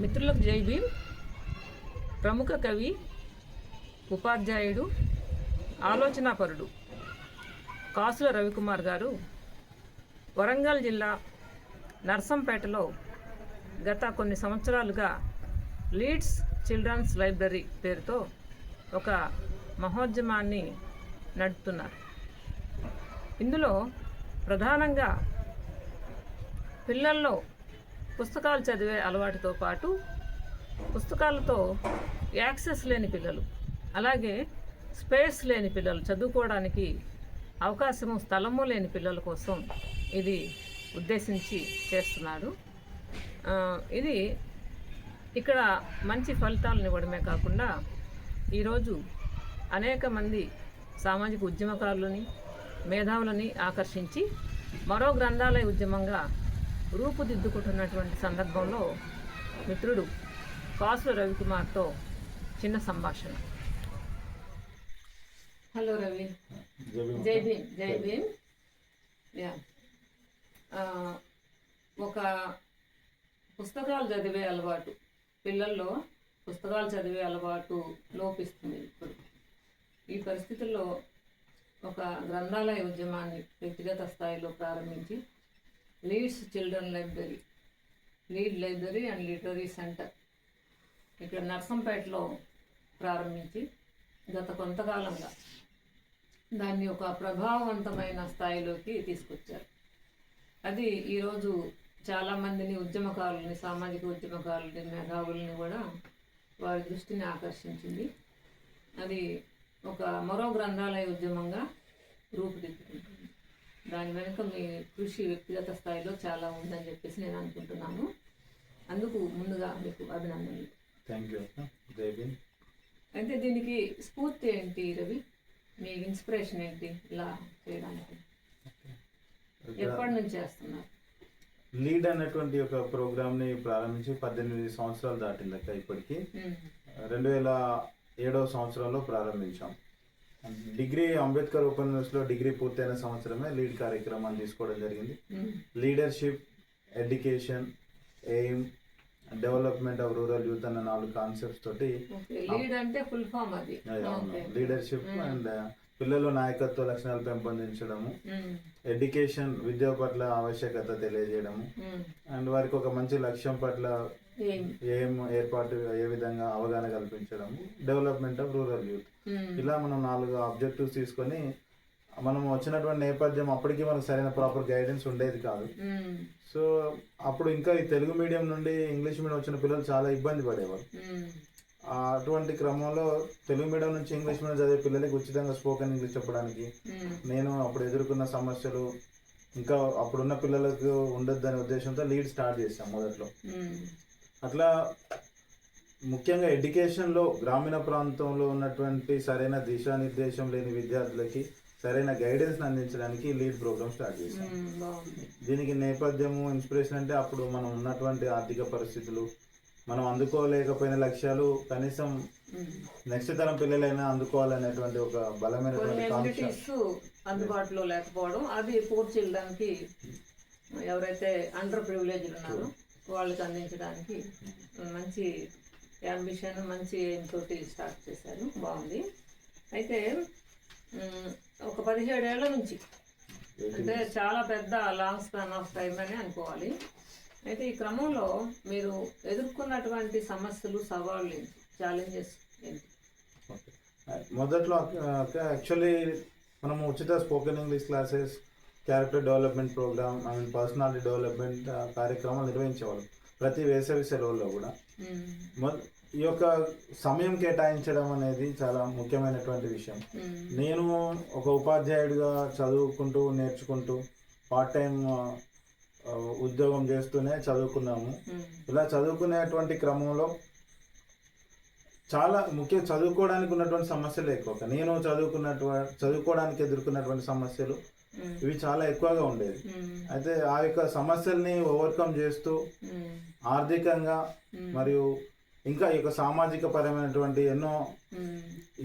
మిత్రులకు జై భీమ్. ప్రముఖ కవి ఉపాధ్యాయుడు ఆలోచనాపరుడు కాసుల రవికుమార్ గారు వరంగల్ జిల్లా నర్సంపేటలో గత కొన్ని సంవత్సరాలుగా లీడ్స్ చిల్డ్రన్స్ లైబ్రరీ పేరుతో ఒక మహోద్యమాన్ని నడుపుతున్నారు. ఇందులో ప్రధానంగా పిల్లల్లో పుస్తకాలు చదివే అలవాటుతో పాటు పుస్తకాలతో యాక్సెస్ లేని పిల్లలు అలాగే స్పేస్ లేని పిల్లలు చదువుకోవడానికి అవకాశము స్థలము లేని పిల్లల కోసం ఇది ఉద్దేశించి చేస్తున్నాడు. ఇది ఇక్కడ మంచి ఫలితాలను ఇవ్వడమే కాకుండా ఈరోజు అనేక మంది సామాజిక ఉద్యమకారులని మేధావులని ఆకర్షించి మరో గ్రంథాలయ ఉద్యమంగా రూపుదిద్దుకుంటున్నటువంటి సందర్భంలో మిత్రుడు కాసుల రవికుమార్తో చిన్న సంభాషణ. హలో రవి. జై భీమ్. జై భీమ్. యా. ఆ, ఒక పుస్తకాలు చదివే అలవాటు. పిల్లల్లో పుస్తకాలు చదివే అలవాటు లోపిస్తుంది ఇప్పుడు. ఈ పరిస్థితుల్లో ఒక గ్రంథాలయ ఉద్యమాన్ని వ్యక్తిగత స్థాయిలో ప్రారంభించి LEADS children library LEAD library and literacy centre ఇక్కడ నర్సంపేటలో ప్రారంభించి గత కొంతకాలంగా దాన్ని ఒక ప్రభావవంతమైన స్థాయిలోకి తీసుకొచ్చారు. అది ఈరోజు చాలామందిని ఉద్యమకారులని సామాజిక ఉద్యమకారులని మేధావుల్ని కూడా వారి దృష్టిని ఆకర్షించింది. అది ఒక మరో గ్రంథాలయ ఉద్యమంగా రూపుదిద్దుకుంటుంది. దాని వెనుక మీ కృషి వ్యక్తిగత స్థాయిలో చాలా ఉందని చెప్పేసి నేను అనుకుంటున్నాను. అందుకు ముందుగా మీకు అభినందనలు. థ్యాంక్ యూ అయితే దీనికి స్ఫూర్తి ఏంటి రవి? మీ ఇన్స్పిరేషన్ ఏంటి ఇలా చేయడానికి? ఎప్పటి నుంచి చేస్తున్నారు? లీడ్ అనేటువంటి ఒక ప్రోగ్రామ్ని ప్రారంభించి పద్దెనిమిది సంవత్సరాలు దాటింది అక్క ఇప్పటికి. రెండు వేల ఏడవ సంవత్సరంలో ప్రారంభించాం. డిగ్రీ అంబేద్కర్ ఓపెన్ యూనివర్సిటీలో డిగ్రీ పూర్తయిన సంవత్సరమే లీడ్ కార్యక్రమాన్ని తీసుకోవడం జరిగింది. ఉమ్, leadership education aim development of rural youth అన్న నాలుగు కాన్సెప్ట్స్ తోటి ఓకే లీడ్ అంటే ఫుల్ ఫామ్ అది. ఓకే లీడర్షిప్ అండ్ పిల్లల్లో నాయకత్వ లక్షణాలు పెంపొందించడము. ఉమ్, ఎడ్యుకేషన్ విద్య పట్ల ఆవశ్యకత తెలియజేయడము. ఉమ్, అండ్ వారికి ఒక మంచి లక్ష్యం పట్ల ఏం? ఏర్పాటు ఏ విధంగా అవగాహన కల్పించడము డెవలప్మెంట్ ఆఫ్ రూరల్ యూత్ ఇలా మనం నాలుగు ఆబ్జెక్టివ్స్ తీసుకొని మనం వచ్చినటువంటి నేపథ్యం అప్పటికి మనకు సరైన ప్రాపర్ గైడెన్స్ ఉండేది కాదు. ఉమ్, సో అప్పుడు ఇంకా ఈ తెలుగు మీడియం నుండి ఇంగ్లీష్ మీడియం వచ్చిన పిల్లలు చాలా ఇబ్బంది పడేవారు. ఆ అటువంటి క్రమంలో తెలుగు మీడియం నుంచి ఇంగ్లీష్ మీడియం చదివే పిల్లలకి ఉచితంగా స్పోకెన్ ఇంగ్లీష్ చెప్పడానికి ఉమ్, నేను అప్పుడు ఎదుర్కొన్న సమస్యలు ఇంకా అప్పుడున్న పిల్లలకు ఉండొద్దనే ఉద్దేశంతో లీడ్ స్టార్ట్ చేశాం మొదట్లో. అట్లా ముఖ్యంగా ఎడ్యుకేషన్లో గ్రామీణ ప్రాంతంలో ఉన్నటువంటి సరైన దిశానిర్దేశం లేని విద్యార్థులకి సరైన గైడెన్స్ అందించడానికి లీడ్ ప్రోగ్రామ్ స్టార్ట్ చేశాం. దీనికి నేపథ్యము ఇన్స్పిరేషన్ అంటే అప్పుడు మనం ఉన్నటువంటి ఆర్థిక పరిస్థితులు మనం అందుకోలేకపోయిన లక్ష్యాలు కనీసం. నెక్స్ట్ తరం పిల్లలైనా అందుకోవాలనేటువంటి ఒక బలమైనటువంటి ఎమ్యూనిటీస్ అందుబాటులో లేకపోవడం అది పూర్ చిల్డ్రన్కి ఎవరైతే అండర్ ప్రివిలేజ్ ఉన్నారో వాళ్ళకి అందించడానికి మంచి అంబిషన్ మంచి aim తోటి స్టార్ట్ చేశారు. బాగుంది. అయితే ఒక పదిహేడేళ్ళ నుంచి అంటే చాలా పెద్ద లాంగ్ స్పాన్ ఆఫ్ టైం అని అనుకోవాలి. అయితే ఈ క్రమంలో మీరు ఎదుర్కొన్నటువంటి సమస్యలు సవాళ్ళు ఏంటి? ఛాలెంజెస్ ఏంటి? మొదట్లో యాక్చువల్లీ మనము ఉచిత spoken English classes character development programme I mean personality development కార్యక్రమాలు నిర్వహించేవాళ్ళం. ప్రతి వేసవి సెలవుల్లో కూడా. ఈ యొక్క సమయం కేటాయించడం అనేది చాలా ముఖ్యమైనటువంటి విషయం. నేను ఒక ఉపాధ్యాయుడిగా చదువుకుంటూ నేర్చుకుంటూ పార్ట్ టైం ఉద్యోగం చేస్తూనే చదువుకున్నాము. ఇలా చదువుకునేటువంటి క్రమంలో చాలా ముఖ్య చదువుకోవడానికి ఉన్నటువంటి సమస్యలు ఎక్కువ. నేను చదువుకున్నటువంటి చదువుకోవడానికి ఎదుర్కొన్నటువంటి సమస్యలు ఇవి చాలా ఎక్కువగా ఉండేది అయితే ఆ యొక్క సమస్యల్ని ఓవర్కమ్ చేస్తూ ఆర్థికంగా మరియు ఇంకా ఈ యొక్క సామాజిక పరమైనటువంటి ఎన్నో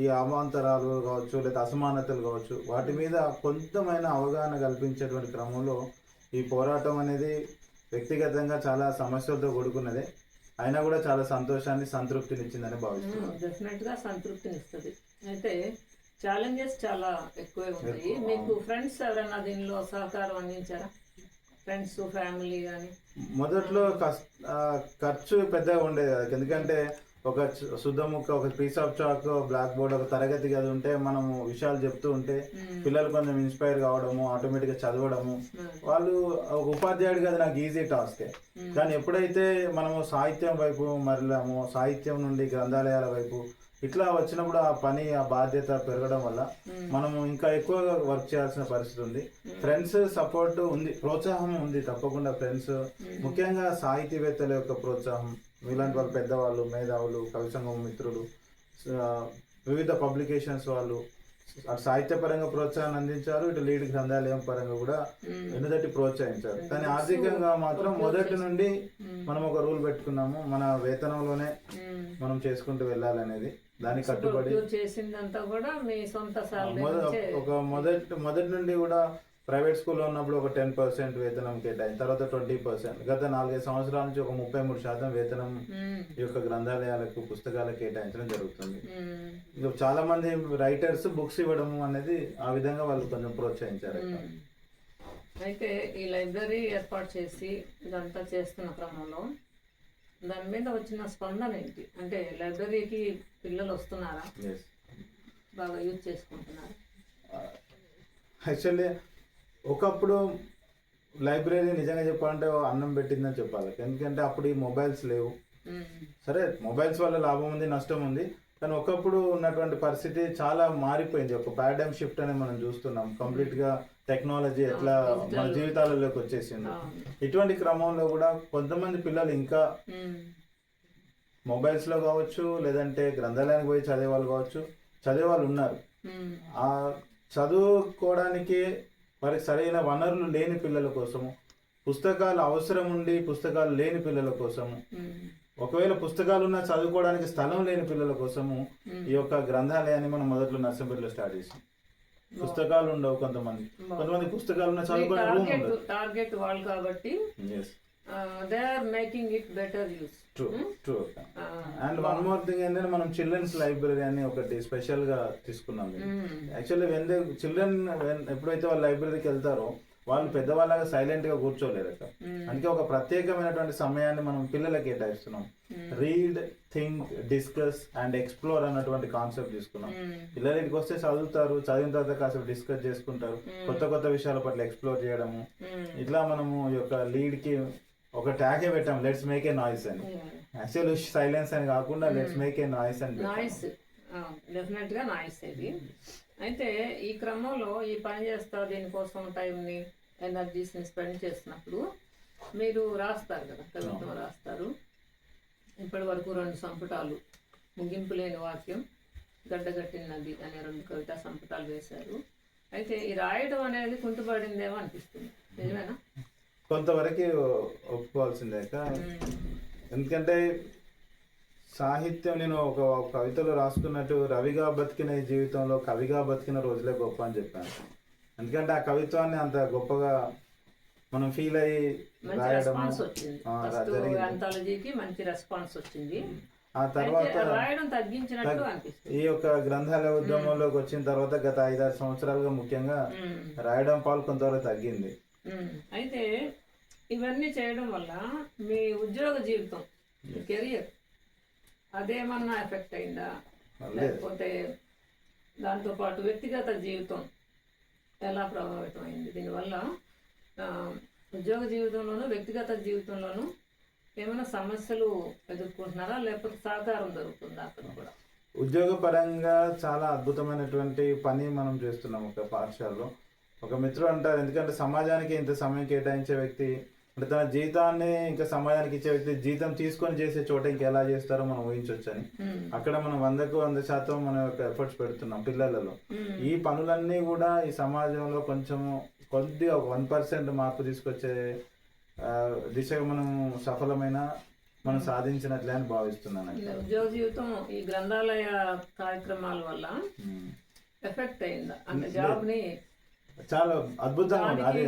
ఈ అవాంతరాలు కావచ్చు లేదా అసమానతలు కావచ్చు వాటి మీద కొంతమైన అవగాహన కల్పించేటువంటి క్రమంలో ఈ పోరాటం అనేది వ్యక్తిగతంగా చాలా సమస్యలతో కూడుకున్నదే. అయినా కూడా చాలా సంతోషాన్ని సంతృప్తిని ఇచ్చిందని భావిస్తున్నాను డెఫినెట్గా సంతృప్తినిస్తుంది. అయితే ఛాలెంజెస్ చాలా ఎక్కువే ఉంటాయి. మీకు ఫ్రెండ్స్ ఎవరైనా దీనిలో సహకారం అందించారా? ఫ్రెండ్స్ ఫ్యామిలీ కానీ మొదట్లో ఖర్చు పెద్దగా ఉండేది ఎందుకంటే ఒక చ- శుద్ధ ముక్క ఒక piece of chalk black board ఒక తరగతి గది ఉంటే మనము విషయాలు చెప్తూ ఉంటే పిల్లలు కొంచెం ఇన్స్పైర్ కావడము ఆటోమేటిక్గా చదవడము. వాళ్ళు ఒక ఉపాధ్యాయుడిగా అది నాకు ఈజీ టాస్కే కానీ ఎప్పుడైతే మనము సాహిత్యం వైపు మరలామో సాహిత్యం నుండి గ్రంథాలయాల వైపు ఇట్లా వచ్చినప్పుడు ఆ పని ఆ బాధ్యత పెరగడం వల్ల మనము ఇంకా ఎక్కువగా వర్క్ చేయాల్సిన పరిస్థితి ఉంది. ఫ్రెండ్స్ సపోర్ట్ ఉంది ప్రోత్సాహం ఉంది తప్పకుండా ఫ్రెండ్స్ ముఖ్యంగా సాహితీవేత్తల యొక్క ప్రోత్సాహం. మీలాంటి వాళ్ళు పెద్దవాళ్ళు మేధావులు కవి సంఘం మిత్రులు వివిధ పబ్లికేషన్స్ వాళ్ళు అటు సాహిత్యపరంగా ప్రోత్సాహాన్ని అందించారు ఇటు లీడ్ గ్రంథాలయం పరంగా కూడా ఎన్నుదట్టి ప్రోత్సహించారు. కానీ ఆర్థికంగా మాత్రం మొదటి నుండి మనం ఒక రూల్ పెట్టుకున్నాము మన వేతనంలోనే మనం చేసుకుంటూ వెళ్ళాలనేది దానికి కట్టుబడి చేసిందంతా కూడా మీ సొంత ఒక మొదటి మొదటి నుండి కూడా ప్రైవేట్ స్కూల్లో ఉన్నప్పుడు ఒక టెన్ పర్సెంట్ వేతనం కేటాయింది తర్వాత ట్వంటీ పర్సెంట్ గత నాలుగైదు సంవత్సరాల నుంచి ఒక ముప్పై మూడు శాతం వేతనం. ఈ యొక్క గ్రంథాలయాలకు పుస్తకాలకు కేటాయించడం జరుగుతుంది చాలా మంది రైటర్స్ బుక్స్ ఇవ్వడం అనేది ఆ విధంగా వాళ్ళు కొంచెం ప్రోత్సహించారు. అయితే ఈ లైబ్రరీ ఏర్పాటు చేసి ఇదంతా చేస్తున్న క్రమంలో దాని మీద వచ్చిన స్పందన ఏంటి అంటే లైబ్రరీకి పిల్లలు వస్తున్నారా. బాగా యూజ్ చేసుకుంటున్నారా యాక్చువల్లీ ఒకప్పుడు లైబ్రరీ నిజంగా చెప్పాలంటే అన్నం పెట్టిందని చెప్పాలి ఎందుకంటే అప్పుడు ఈ మొబైల్స్ లేవు. సరే మొబైల్స్ వల్ల లాభం ఉంది నష్టం ఉంది కానీ ఒకప్పుడు ఉన్నటువంటి పరిస్థితి చాలా మారిపోయింది ఒక పారాడైమ్ షిఫ్ట్ అనేది మనం చూస్తున్నాం కంప్లీట్గా టెక్నాలజీ ఎట్లా మన జీవితాలలోకి వచ్చేసింది. ఇటువంటి క్రమంలో కూడా కొంతమంది పిల్లలు ఇంకా. మొబైల్స్లో కావచ్చు లేదంటే గ్రంథాలయానికి పోయి చదివే వాళ్ళు కావచ్చు చదివే వాళ్ళు ఉన్నారు. ఆ చదువుకోవడానికి వారికి సరైన వనరులు లేని పిల్లల కోసము పుస్తకాలు అవసరం ఉండి పుస్తకాలు లేని పిల్లల కోసము. ఒకవేళ పుస్తకాలు ఉన్నా చదువుకోవడానికి స్థలం లేని పిల్లల కోసము ఈ యొక్క గ్రంథాలయాన్ని మనం మొదట్లో నర్సింపేటలో స్టార్ట్ చేసాం. పుస్తకాలు ఉండవు కొంతమంది. కొంతమంది పుస్తకాలు ఉన్న రూమ్ టార్గెట్ వాళ్ళు కాబట్టి they are making it better use true true and one more thing ఏంటంటే మనం చిల్డ్రన్స్ లైబ్రరీ అని ఒకటి స్పెషల్గా తీసుకున్నాం యాక్చువల్లీ వెన్ దే చిల్డ్రన్ ఎప్పుడైతే వాళ్ళు లైబ్రరీకి వెళ్తారో వాళ్ళు పెద్దవాళ్ళగా సైలెంట్గా కూర్చోలేరు అక్కడ అందుకే ఒక ప్రత్యేకమైనటువంటి సమయాన్ని మనం పిల్లలకి కేటాయిస్తున్నాం. Read think discuss and explore అన్నటువంటి కాన్సెప్ట్ తీసుకున్నాం. పిల్లలు ఇక్కడికి వస్తే చదువుతారు చదివిన తర్వాత కాసేపు డిస్కస్ చేసుకుంటారు కొత్త కొత్త విషయాల పట్ల ఎక్స్ప్లోర్ చేయడము. ఇట్లా మనము ఈ యొక్క లీడ్కి ఒక ట్యాగే పెట్టాం లెట్స్ మేక్ ఏ నాయిస్ అని. యాక్చువల్ సైలెన్స్ అని కాకుండా లెట్స్ మేక్ ఏ నాయిస్ అని. నాయిస్ డెఫినెట్గా నాయిస్ ఇది. అయితే ఈ క్రమంలో ఈ పని చేస్తా దీనికోసం టైంని ఎనర్జీస్ని స్పెండ్ చేసినప్పుడు మీరు రాస్తారు కదా కవిత్వం రాస్తారు. ఇప్పటి వరకు రెండు సంపుటాలు ముగింపు లేని వాక్యం గడ్డగట్టిన నది అనే రెండు కవితా సంపుటాలు వేశారు. అయితే ఈ రాయడం అనేది కుంటుపడిందేమో అనిపిస్తుంది. నిజమేనా? కొంతవరకు ఒప్పుకోవాల్సిందే. ఎందుకంటే సాహిత్యం నేను ఒక కవితలో రాసుకున్నట్టు రవిగా బతికిన ఈ జీవితంలో కవిగా బతికిన రోజులే గొప్ప అని చెప్పాను. ఎందుకంటే ఆ కవిత్వాన్ని అంత గొప్పగా మనం ఫీల్ అయ్యి రాయడం ఆ, ఫస్ట్ జరిగింది. అంతాలజీకి మంచి రెస్పాన్స్ వచ్చింది. ఆ తర్వాత ఈ యొక్క గ్రంథాలయ ఉద్యమంలోకి వచ్చిన తర్వాత గత ఐదారు సంవత్సరాలుగా ముఖ్యంగా రాయడం పాలు కొంతవరకు తగ్గింది. అయితే ఇవన్నీ చేయడం వల్ల మీ ఉద్యోగ జీవితం మీ కెరియర్ అదేమన్నా ఎఫెక్ట్ అయిందా? లేకపోతే దాంతోపాటు వ్యక్తిగత జీవితం ఎలా ప్రభావితం అయింది? దీనివల్ల ఉద్యోగ జీవితంలోనూ వ్యక్తిగత జీవితంలోనూ ఏమైనా సమస్యలు ఎదుర్కొంటున్నారా? లేకపోతే సహకారం దొరుకుతుందా అక్కడ కూడా? ఉద్యోగపరంగా చాలా అద్భుతమైనటువంటి పని మనం చేస్తున్నాం ఒక పాఠశాలలో. ఒక మిత్రుడు అంటారు ఎందుకంటే సమాజానికి ఇంత సమయం కేటాయించే వ్యక్తి అంటే తన జీతాన్ని ఇంకా సమాజానికి ఇచ్చే వ్యక్తి జీతం తీసుకొని చేసే చోట ఇంకా ఎలా చేస్తారో మనం ఊహించవచ్చు అని అక్కడ మనం వందకు వంద శాతం మన యొక్క ఎఫర్ట్స్ పెడుతున్నాం పిల్లలలో. ఈ పనులన్నీ కూడా ఈ సమాజంలో కొంచెము కొద్దిగా ఒక వన్ పర్సెంట్ మార్పు తీసుకొచ్చే దిశగా మనం సఫలమైన మనం సాధించినట్లే అని భావిస్తున్నాను. ఉద్యోగ జీవితం ఈ గ్రంథాలయ కార్యక్రమాల వల్ల. ఎఫెక్ట్ అయిందా? అంటే జాబ్ని చాలా అద్భుతంగా ఉంది. అది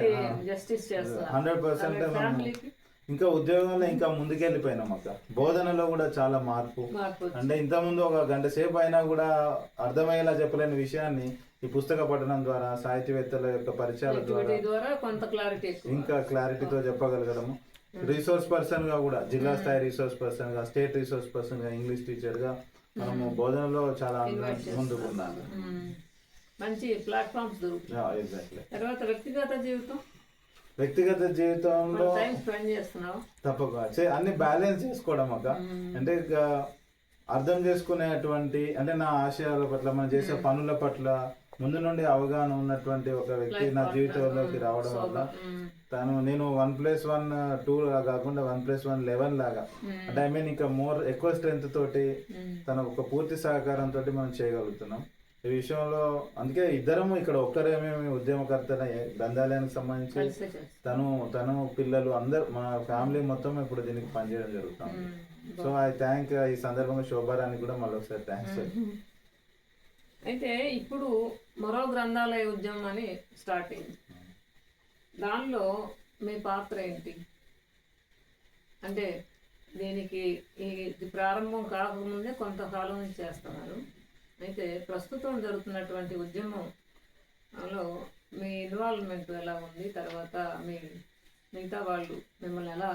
జస్టిస్ హండ్రెడ్ పర్సెంట్ ఇంకా ఉద్యోగంలో ఇంకా ముందుకెళ్ళిపోయినాం అక్క. బోధనలో కూడా చాలా మార్పు. అంటే ఇంతకుముందు ఒక గంట సేపు అయినా కూడా అర్థమయ్యేలా చెప్పలేని విషయాన్ని ఈ పుస్తక పఠనం ద్వారా సాహిత్యవేత్తల యొక్క పరిచయాల ద్వారా కొంత క్లారిటీ ఇంకా క్లారిటీతో చెప్పగలగడము రిసోర్స్ పర్సన్గా కూడా జిల్లా స్థాయి రిసోర్స్ పర్సన్గా స్టేట్ రిసోర్స్ పర్సన్గా ఇంగ్లీష్ టీచర్గా మనము బోధనలో చాలా Invite ముందుకు ఉన్నాము ఉమ్. మంచి ప్లాట్ఫామ్స్ దొరుకుతాయి. తర్వాత వ్యక్తిగత జీవితం? వ్యక్తిగత జీవితంలో టైం స్పెండ్ చేస్తున్నావు? తప్పక చే- అన్ని బ్యాలెన్స్ చేసుకోవడం అక్క. అంటే ఇక అర్థం చేసుకునేటువంటి అంటే నా ఆశయాల పట్ల మనం చేసే పనుల పట్ల ముందు నుండి అవగాహన ఉన్నటువంటి ఒక వ్యక్తి నా జీవితంలోకి రావడం వల్ల. తను నేను వన్ ప్లస్ వన్ టూ కాకుండా వన్ ప్లస్ వన్ లెవెన్ లాగా. అంటే ఐ మీన్ ఇంకా మోర్ ఎక్కువ స్ట్రెంత్ తోటి. తన ఒక పూర్తి సహకారంతో మనం చేయగలుగుతున్నాం. ఈ విషయంలో అందుకే ఇద్దరము ఇక్కడ ఒక్కరేమేమి ఉద్యమకర్తల. గ్రంథాలయానికి సంబంధించి. తను తను పిల్లలు అందరు మా ఫ్యామిలీ మొత్తం ఇప్పుడు దీనికి పనిచేయడం జరుగుతుంది. సో ఐ థ్యాంక్ ఈ సందర్భంగా శోభారానికి కూడా మళ్ళీ ఒకసారి థ్యాంక్స్ అయితే ఇప్పుడు మరో గ్రంథాలయ ఉద్యమం అని స్టార్ట్ అయింది దానిలో మీ పాత్ర ఏంటి? అంటే దీనికి ఈ ప్రారంభం కాకముందే కొంతకాలం నుంచి చేస్తున్నారు. అయితే ప్రస్తుతం జరుగుతున్నటువంటి ఉద్యమంలో మీ ఇన్వాల్వ్మెంట్ ఎలా ఉంది? తర్వాత మీ మిగతా వాళ్ళు మిమ్మల్ని ఎలా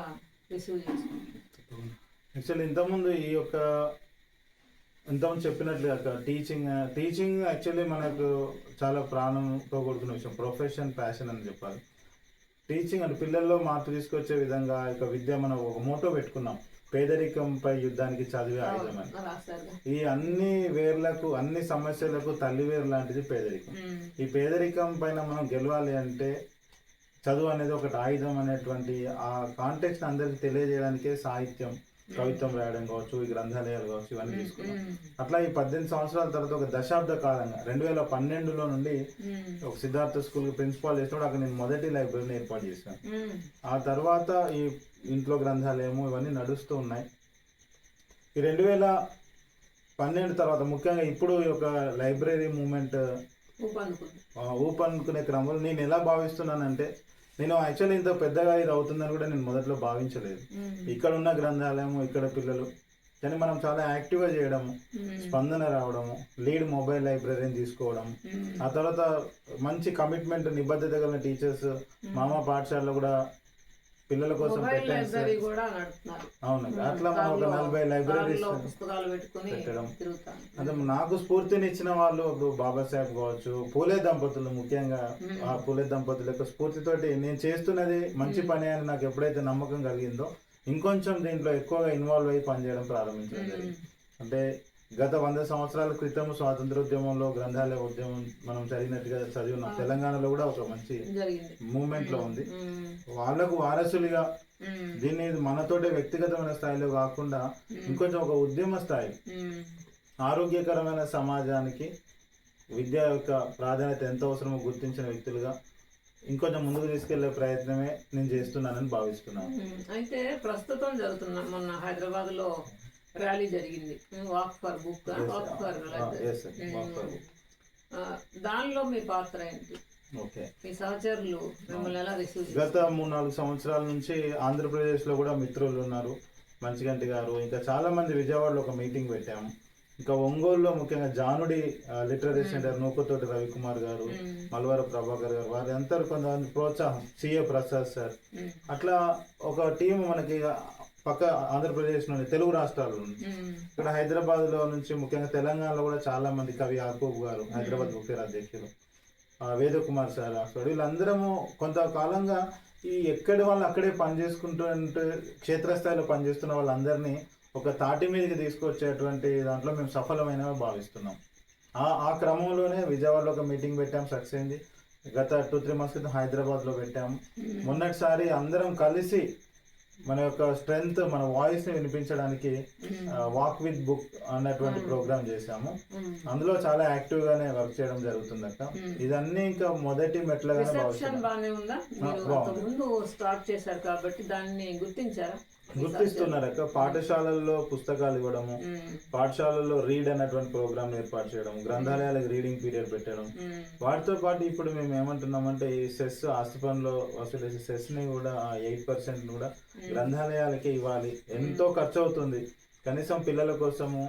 రిసీవ్ చేసుకుంటారు యాక్చువల్లీ ఇంతకుముందు ఈ యొక్క ఇంతకుముందు చెప్పినట్లుగా టీచింగ్ టీచింగ్ యాక్చువల్లీ మనకు చాలా ప్రాణంతో కూడుకున్న విషయం. ప్రొఫెషన్ ప్యాషన్ అని చెప్పాలి. టీచింగ్ అంటే పిల్లల్లో మార్పు తీసుకొచ్చే విధంగా ఇక విద్య మనం ఒక మోటో పెట్టుకున్నాం. పేదరికంపై యుద్ధానికి చదివే ఆయుధం అని రాశారుగా ఈ అన్ని వేర్లకు అన్ని సమస్యలకు తల్లి వేరు లాంటిది పేదరికం. ఈ పేదరికం పైన మనం గెలవాలి అంటే చదువు అనేది ఒకటి ఆయుధం అనేటువంటి ఆ కాంటెక్స్ట్ అందరికి తెలియజేయడానికే సాహిత్యం. కవిత్వం రాయడం కావచ్చు ఈ గ్రంథాలయాలు కావచ్చు ఇవన్నీ తీసుకున్నాం. అట్లా ఈ పద్దెనిమిది సంవత్సరాల తర్వాత ఒక దశాబ్ద కాలంగా రెండు వేల పన్నెండులో నుండి. ఒక సిద్ధార్థ స్కూల్ ప్రిన్సిపాల్ చేసినప్పుడు అక్కడ నేను మొదటి లైబ్రరీని ఏర్పాటు చేశాను. ఆ తర్వాత ఈ ఇంట్లో గ్రంథాలయము ఇవన్నీ నడుస్తూ ఉన్నాయి ఈ రెండు వేల పన్నెండు తర్వాత ముఖ్యంగా ఇప్పుడు ఈ యొక్క లైబ్రరీ మూమెంట్ ఊపందుకుంది ఊపనుకునే క్రమంలో నేను ఎలా భావిస్తున్నానంటే నేను యాక్చువల్లీ ఇంత పెద్దగా ఇది అవుతుందని కూడా నేను మొదట్లో భావించలేదు. ఇక్కడ ఉన్న గ్రంథాలయము ఇక్కడ పిల్లలు కానీ మనం చాలా యాక్టివ్గా చేయడము. స్పందన రావడము లీడ్ మొబైల్ లైబ్రరీని తీసుకోవడం. ఆ తర్వాత మంచి కమిట్మెంట్ నిబద్ధత కలిగిన టీచర్స్ మామ పాఠశాలలో కూడా పిల్లల కోసం లైబ్రరీ కూడా అవును అట్లా మనం ఒక నలభై లైబ్రరీస్ దానిలో పుస్తకాలు పెట్టుకుని పెట్టడం. అంటే నాకు స్ఫూర్తినిచ్చిన వాళ్ళు ఇప్పుడు బాబాసాహెబ్ కావచ్చు పూలే దంపతులు ముఖ్యంగా. ఆ పూలే దంపతుల యొక్క స్ఫూర్తితోటి నేను చేస్తున్నది మంచి పని అని నాకు ఎప్పుడైతే నమ్మకం కలిగిందో ఇంకొంచెం దీంట్లో ఎక్కువగా ఇన్వాల్వ్ అయ్యి పనిచేయడం ప్రారంభించడం జరిగింది. అంటే గత వంద సంవత్సరాల క్రితం స్వాతంత్రోద్యమంలో గ్రంథాలయ ఉద్యమం మనం చదివినట్టుగా చదివిన తెలంగాణలో కూడా ఒక మంచి మూమెంట్లో ఉంది. వాళ్ళకు వారసులుగా. దీన్ని మనతోటే వ్యక్తిగతమైన స్థాయిలో కాకుండా ఇంకొంచెం ఒక ఉద్యమ స్థాయి. ఆరోగ్యకరమైన సమాజానికి విద్య యొక్క ప్రాధాన్యత ఎంత అవసరమో గుర్తించిన వ్యక్తులుగా ఇంకొంచెం ముందుకు తీసుకెళ్ళే ప్రయత్నమే నేను చేస్తున్నానని భావిస్తున్నాను. అయితే ప్రస్తుతం జరుగుతున్న మొన్న హైదరాబాద్లో ర్యాలీ జరిగింది. Walk for book walk for. దానిలో మీ పాత్ర ఏంటి? ఓకే. మీ సహచరులు మిమ్మల్ని ఎలా రిసీవ్ గత మూడు నాలుగు సంవత్సరాల నుంచి ఆంధ్రప్రదేశ్లో కూడా మిత్రులు ఉన్నారు. మంచిగంటి గారు. ఇంకా చాలా మంది విజయవాడలో ఒక మీటింగ్ పెట్టాము. ఇంకా ఒంగోలులో ముఖ్యంగా జానుడి లిటరరీ సెంటర్ నూకతోటి రవికుమార్ గారు మల్వార ప్రభాకర్ గారు వారి అందరూ కొంతమంది ప్రోత్సాహం. CA Prasad sir. అట్లా ఒక టీం మనకి పక్క ఆంధ్రప్రదేశ్ నుండి తెలుగు రాష్ట్రాల నుండి ఇక్కడ హైదరాబాద్లో నుంచి ముఖ్యంగా తెలంగాణలో కూడా చాలా మంది కవి యాకూబ్ గారు హైదరాబాద్ ముఖ్య అధ్యక్షులు ఆ, వేద కుమార్ సార్ అక్కడ వీళ్ళందరము కొంతకాలంగా ఈ ఎక్కడి వాళ్ళు అక్కడే పనిచేసుకుంటుంటే క్షేత్రస్థాయిలో పనిచేస్తున్న వాళ్ళందరినీ ఒక తాటి మీదకి తీసుకొచ్చేటువంటి దాంట్లో మేము సఫలమైనవి భావిస్తున్నాం. ఆ ఆ క్రమంలోనే విజయవాడలో ఒక మీటింగ్ పెట్టాం సక్సెస్ అయింది. గత టూ త్రీ మంత్స్ క్రితం హైదరాబాద్లో పెట్టాము మొన్నటిసారి అందరం కలిసి మన యొక్క స్ట్రెంగ్త్ మన వాయిస్ని వినిపించడానికి వాక్ విత్ బుక్ అన్నటువంటి ప్రోగ్రామ్ చేశాము. అందులో చాలా యాక్టివ్ గానే వర్క్ చేయడం జరుగుతుంది అక్క ఇదన్నీ ఇంకా మొదటి మెట్లుగానే బాగుంది. ముందు స్టార్ట్ చేశారు కాబట్టి దాన్ని గుర్తించారా? గుర్తిస్తున్నారు అక్క పాఠశాలల్లో పుస్తకాలు ఇవ్వడము పాఠశాలల్లో రీడ్ అన్నటువంటి ప్రోగ్రామ్ ఏర్పాటు చేయడం గ్రంథాలయాలకు రీడింగ్ పీరియడ్ పెట్టడం. వాటితో పాటు ఇప్పుడు మేము ఏమంటున్నామంటే ఈ సెస్ ఆస్తి పనులు వసూలు చేసే సెస్ని కూడా ఎయిట్ పర్సెంట్ కూడా గ్రంథాలయాలకే ఇవ్వాలి. ఎంతో ఖర్చు అవుతుంది కనీసం పిల్లల కోసము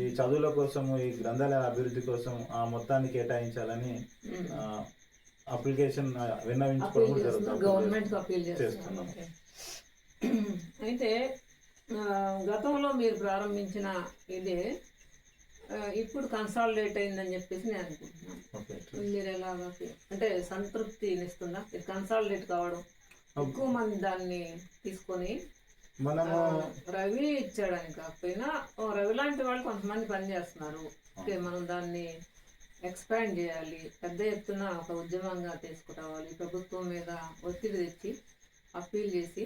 ఈ చదువుల కోసము ఈ గ్రంథాలయాల అభివృద్ధి కోసం ఆ మొత్తాన్ని కేటాయించాలని. అప్లికేషన్ విన్నవించుకోవడం జరుగుతుంది చేస్తున్నాం. అయితే గతంలో మీరు ప్రారంభించిన ఇదే ఇప్పుడు కన్సాలిడేట్ అయిందని చెప్పేసి నేను అనుకుంటున్నాను. మీరు ఎలాగా అంటే సంతృప్తినిస్తుందా ఇది కన్సాలిడేట్ కావడం ఎక్కువ మంది దాన్ని తీసుకొని మనము రవి ఇచ్చాడని కాకపోయినా రవి లాంటి వాళ్ళు కొంతమంది పనిచేస్తున్నారు ఓకే మనం దాన్ని ఎక్స్పాండ్ చేయాలి. పెద్ద ఎత్తున ఒక ఉద్యమంగా తీసుకురావాలి. ప్రభుత్వం మీద ఒత్తిడి తెచ్చి అప్పీల్ చేసి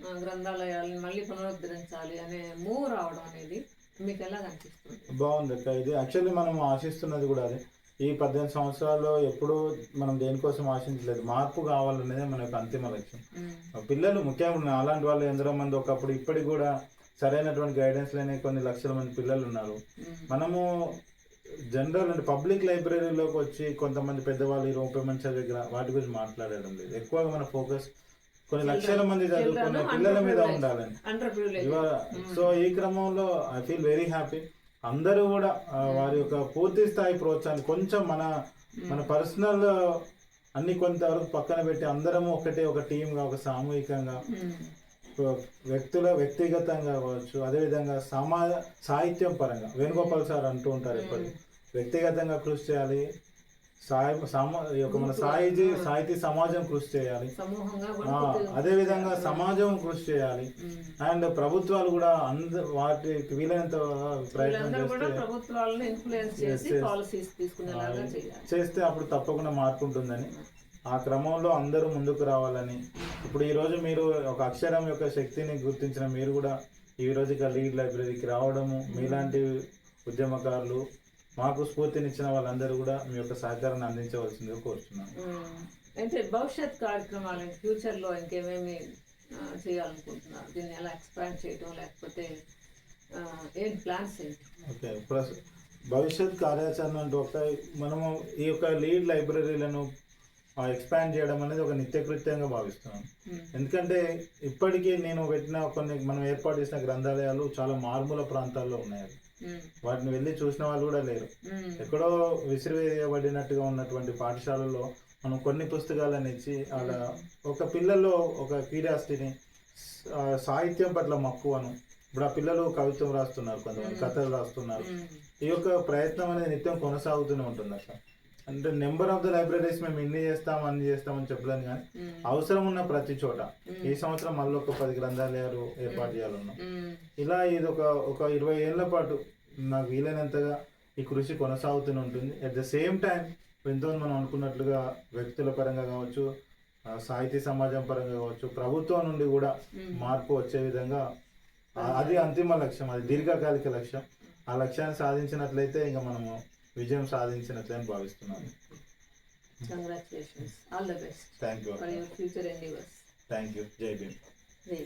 గ్రంథాలయాలను మళ్ళీ పునరుద్ధరించాలి అనే మూవ్ రావడం అనేది మీకు ఎలా కనిపిస్తుంది? బాగుంది అక్క. ఇది యాక్చువల్లీ మనం ఆశిస్తున్నది కూడా అదే. ఈ పద్దెనిమిది సంవత్సరాల్లో ఎప్పుడూ మనం దేనికోసం ఆశించలేదు. మార్పు కావాలనేదే మన యొక్క అంతిమ లక్ష్యం. పిల్లలు ముఖ్యంగా అలాంటి వాళ్ళు ఎందరో మంది ఒకప్పుడు ఇప్పటికి కూడా సరైనటువంటి గైడెన్స్ లేని కొన్ని లక్షల మంది పిల్లలు ఉన్నారు. మనము జనరల్ అంటే పబ్లిక్ లైబ్రరీలోకి వచ్చి కొంతమంది పెద్దవాళ్ళు ఇరవై ముప్పై మంది చదివే గ్రా- వాటి గురించి మాట్లాడడం లేదు. ఎక్కువగా మన ఫోకస్ కొన్ని లక్షల మంది చదువుకునే children, పిల్లల మీద. ఉండాలని. ఇవాళ సో ఈ క్రమంలో ఐ ఫీల్ వెరీ హ్యాపీ అందరూ కూడా ఆ, వారి యొక్క పూర్తి స్థాయి ప్రోత్సాహాన్ని కొంచెం మన మన పర్సనల్ అన్ని కొంతవరకు పక్కన పెట్టి అందరము ఒకటే ఒక టీమ్గా ఒక సామూహికంగా వ్యక్తుల వ్యక్తిగతంగా కావచ్చు అదేవిధంగా సమాజ సాహిత్యం పరంగా వేణుగోపాల్ సార్ అంటూ ఉంటారు ఎప్పటికీ. వ్యక్తిగతంగా కృషి చేయాలి సాయి యొక్క మన సాహితీ సాహితీ సమాజం కృషి చేయాలి. కొద్దిగా- అదేవిధంగా సమాజం కృషి చేయాలి. అండ్ ప్రభుత్వాలు కూడా అంద వాటికి వీలైనంత ప్రయత్నం చేస్తే అప్పుడు తప్పకుండా మార్పు ఉంటుందని. ఆ క్రమంలో అందరూ ముందుకు రావాలని. ఇప్పుడు ఈ రోజు మీరు ఒక అక్షరం యొక్క శక్తిని గుర్తించిన మీరు కూడా ఈ రోజు లీడ్ లైబ్రరీకి రావడము మీలాంటి ఉద్యమకారులు మాకు స్ఫూర్తినిచ్చిన వాళ్ళందరూ కూడా మీ యొక్క సహకారాన్ని అందించవలసిందిగా కోరుతున్నాను ఉమ్. అయితే భవిష్యత్ కార్యక్రమాలు ఫ్యూచర్లో ఇంకేమేమి చేయాలనుకుంటున్నారు దీన్ని ఎలా ఎక్స్పాండ్ చేయడం లేకపోతే ఏంటి ప్లాన్స్ ఏంటి ఓకే ప్లస్ భవిష్యత్ కార్యాచరణ అంటే ఒక మనము ఈ యొక్క లీడ్ లైబ్రరీలను ఎక్స్పాండ్ చేయడం అనేది ఒక నిత్యకృత్యంగా భావిస్తున్నాం. ఎందుకంటే ఇప్పటికీ నేను పెట్టిన కొన్ని మనం ఏర్పాటు చేసిన గ్రంథాలయాలు చాలా మారుమూల ప్రాంతాల్లో ఉన్నాయి. వాటిని వెళ్ళి చూసిన వాళ్ళు కూడా లేరు. ఎక్కడో విసిరివేయబడినట్టుగా ఉన్నటువంటి పాఠశాలల్లో మనం కొన్ని పుస్తకాలను ఇచ్చి అలా ఒక పిల్లల్లో ఒక క్యూరియాసిటీని సాహిత్యం పట్ల మక్కువను ఇప్పుడు ఆ పిల్లలు కవిత్వం రాస్తున్నారు కొంతమంది కథలు రాస్తున్నారు. ఈ యొక్క ప్రయత్నం అనేది నిత్యం కొనసాగుతూనే ఉంటుంది అక్కడ అంటే నెంబర్ ఆఫ్ ద లైబ్రరీస్ మేము ఇన్ని చేస్తాం అన్ని చేస్తామని చెప్పలేను కానీ. అవసరం ఉన్న ప్రతి చోట. ఈ సంవత్సరం మళ్ళీ ఒక పది గ్రంథాలయాలు ఏర్పాటు చేయాలన్నాం. ఇలా ఇది ఒక ఒక ఇరవై ఏళ్ళ పాటు నాకు వీలైనంతగా ఈ కృషి కొనసాగుతూనే ఉంటుంది. అట్ ద సేమ్ టైం ఎంతో మనం అనుకున్నట్లుగా వ్యక్తుల పరంగా కావచ్చు సాహితీ సమాజం పరంగా కావచ్చు ప్రభుత్వం నుండి కూడా మార్పు వచ్చే విధంగా అది అంతిమ లక్ష్యం అది దీర్ఘకాలిక లక్ష్యం. ఆ లక్ష్యాన్ని సాధించినట్లయితే ఇంకా మనము విజయం సాధించినట్లే అని భావిస్తున్నాను congratulations all the best thank you for your future endeavours thank you Jai Bhim Jai